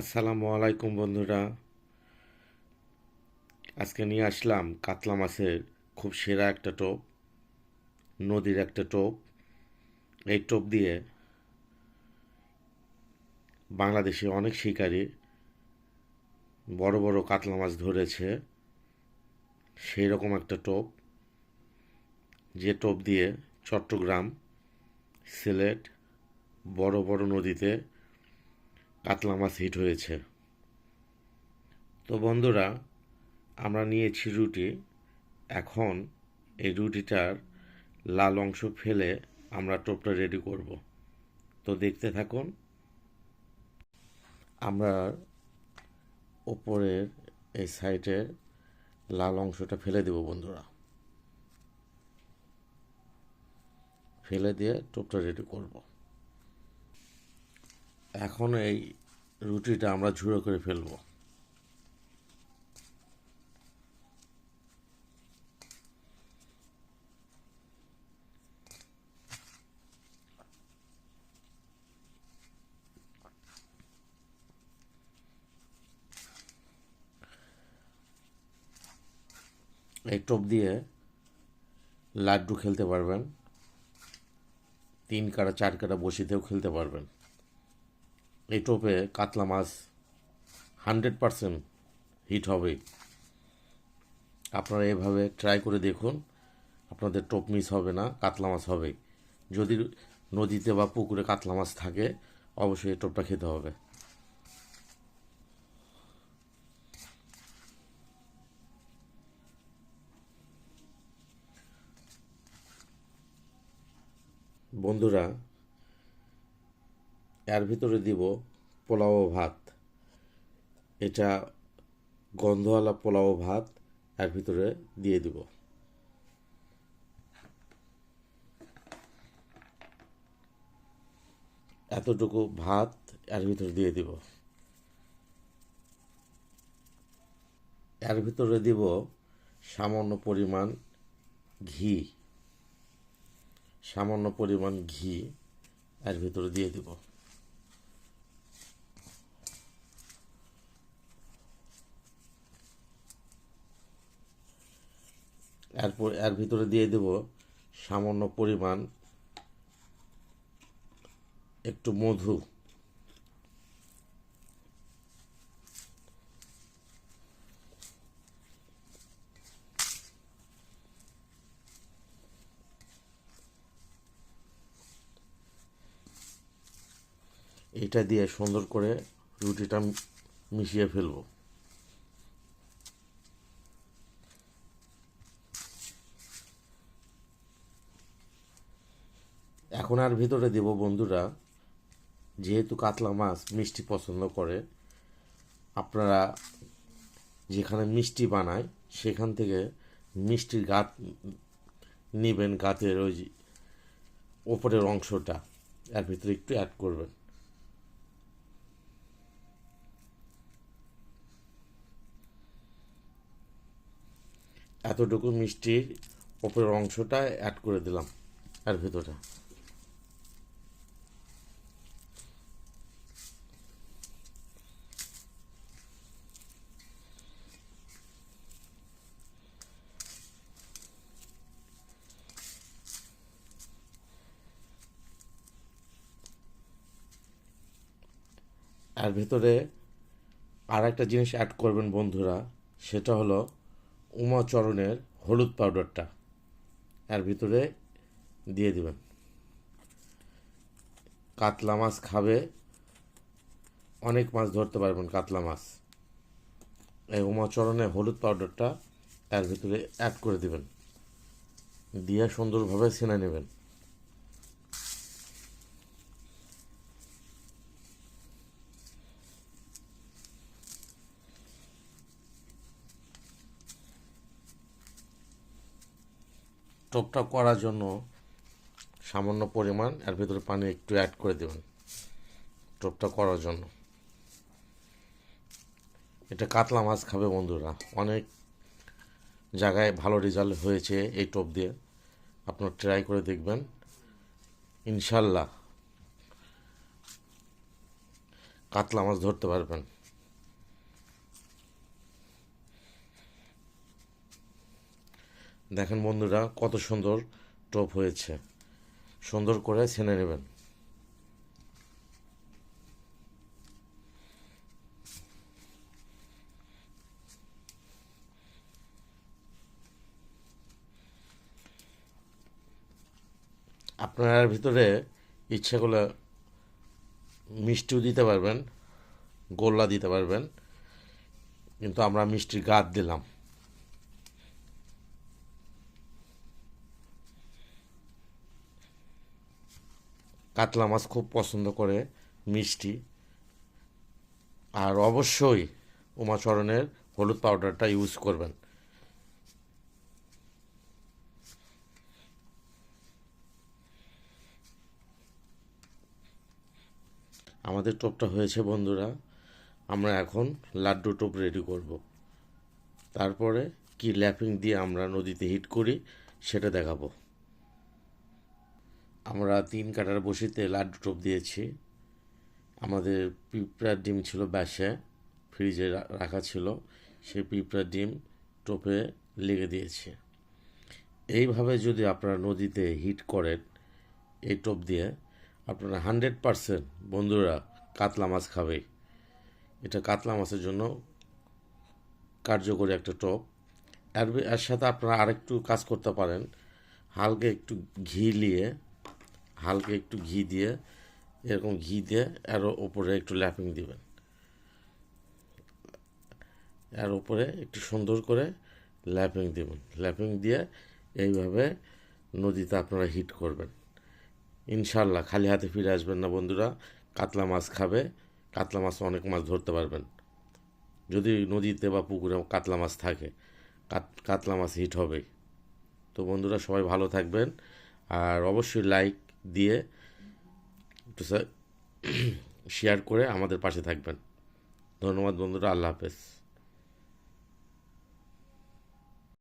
আসসালামু আলাইকুম বন্ধুরা। আজকে নিয়ে আসলাম কাতলা মাছের খুব সেরা একটা টোপ, নদীর একটা টোপ। এই টোপ দিয়ে বাংলাদেশে অনেক শিকারী বড় বড় কাতলা মাছ ধরেছে। সেই রকম একটা টোপ, যে টোপ দিয়ে চট্টগ্রাম সিলেট বড় বড় নদীতে কাতলা মাছ হিট হয়েছে। তো বন্ধুরা, আমরা নিয়েছি রুটি। এখন এই রুটিটার লাল অংশ ফেলে আমরা টোপটা রেডি করব। তো দেখতে থাকুন। আমরা ওপরের এই সাইডের লাল অংশটা ফেলে দেব বন্ধুরা। ফেলে দিয়ে টোপটা রেডি করব। এখন এই রুটিটা আমরা ঝুড়ো করে ফেলব। এই টোপ দিয়ে লাড্ডু খেলতে পারবেন। তিন কাটা চার কাটা বসিতেও খেলতে পারবেন। এই টোপে কাতলা মাছ হান্ড্রেড পারসেন্ট হিট হবে। আপনারা এভাবে ট্রাই করে দেখুন, আপনাদের টোপ মিস হবে না, কাতলা মাছ হবে। যদি নদীতে বা পুকুরে কাতলা মাছ থাকে, অবশ্যই এই টোপটা খেতে হবে। বন্ধুরা এর ভিতরে দিব পোলাও ভাত। এটা গন্ধওয়ালা পোলাও ভাত এর ভিতরে দিয়ে দিব। এতটুকু ভাত এর ভিতরে দিয়ে দিব। এর ভিতরে দিব সামান্য পরিমাণ ঘি। সামান্য পরিমাণ ঘি এর ভিতরে দিয়ে দিব। এরপর এর ভিতরে দিয়ে দেব সামান্য পরিমাণ একটু মধু। এটা দিয়ে সুন্দর করে রুটিটা মিশিয়ে ফেলব। এখন আর ভিতরে দেব বন্ধুরা। যেহেতু কাতলা মাছ মিষ্টি পছন্দ করে, আপনারা যেখানে মিষ্টি বানায়, সেখান থেকে মিষ্টির গাত নেবেন, গাতের ওই ওপরের অংশটা। এর ভিতরে একটু অ্যাড করবেন। এতটুকু মিষ্টির ওপরের অংশটা অ্যাড করে দিলাম, এর ভিতরে এর ভিতরে আর একটা জিনিস অ্যাড করবেন বন্ধুরা, সেটা হলো উমাচরণের হলুদ পাউডারটা এর ভিতরে দিয়ে দিবেন। কাতলা মাছ খাবে, অনেক মাছ ধরতে পারবেন কাতলা মাছ। এই উমাচরণের হলুদ পাউডারটা এর ভিতরে অ্যাড করে দিবেন। দিয়ে সুন্দরভাবে ছেনে নেবেন। টোপটা করার জন্য সামান্য পরিমাণ, এর ভিতরে পানি একটু অ্যাড করে দেবেন, টোপটা করার জন্য। এটা কাতলা মাছ খাবে বন্ধুরা। অনেক জায়গায় ভালো রেজাল্ট হয়েছে এই টোপ দিয়ে। আপনার ট্রাই করে দেখবেন। ইনশাল্লাহ কাতলা মাছ ধরতে পারবেন। দেখেন বন্ধুরা, কত সুন্দর টোপ হয়েছে। সুন্দর করে ছেনে নেবেন। আপনার ভিতরে ইচ্ছে করলে মিষ্টিও দিতে পারবেন, গোল্লা দিতে পারবেন। কিন্তু আমরা মিষ্টির গাদ দিলাম। কাতলা মাছ খুব পছন্দ করে, মিষ্টি। আর অবশ্যই উমাচরণের হলুদ পাউডারটা ইউজ করবেন। আমাদের টোপটা হয়েছে বন্ধুরা, আমরা এখন লাড্ডু টোপ রেডি করব। তারপরে কি ল্যাপিং দিয়ে আমরা নদীতে হিট করি, সেটা দেখাবো। আমরা তিন কাটার বসিতে লাড্ডু টোপ দিয়েছি। আমাদের পিঁপড়ার ডিম ছিল ব্যাসে, ফ্রিজে রাখা ছিল। সেই পিঁপড়ার ডিম টোপে লেগে দিয়েছে। এইভাবে যদি আপনারা নদীতে হিট করেন এই টোপ দিয়ে, আপনারা হান্ড্রেড পারসেন্ট বন্ধুরা কাতলা মাছ খাবে এটা কাতলা মাছের জন্য কার্যকরী একটা টোপ। এর এর সাথে আপনারা আরেকটু কাজ করতে পারেন। হালকা একটু ঘি নিয়ে হালকা একটু ঘি দিয়ে, এরকম ঘি দিয়ে এর ওপরে একটু ল্যাপিং দিবেন। এর ওপরে একটু সুন্দর করে ল্যাপিং দিবেন। ল্যাপিং দিয়ে এইভাবে নদীতে আপনারা হিট করবেন। ইনশাল্লাহ খালি হাতে ফিরে আসবেন না বন্ধুরা। কাতলা মাছ খাবে, কাতলা মাছ অনেক মাছ ধরতে পারবেন। যদি নদীতে বা পুকুরে কাতলা মাছ থাকে কাতলা মাছ হিট হবেই। তো বন্ধুরা, সবাই ভালো থাকবেন। আর অবশ্যই লাইক দিয়ে একটু শেয়ার করে আমাদের পাশে থাকবেন। ধন্যবাদ বন্ধুরা আল্লাহ হাফেজ।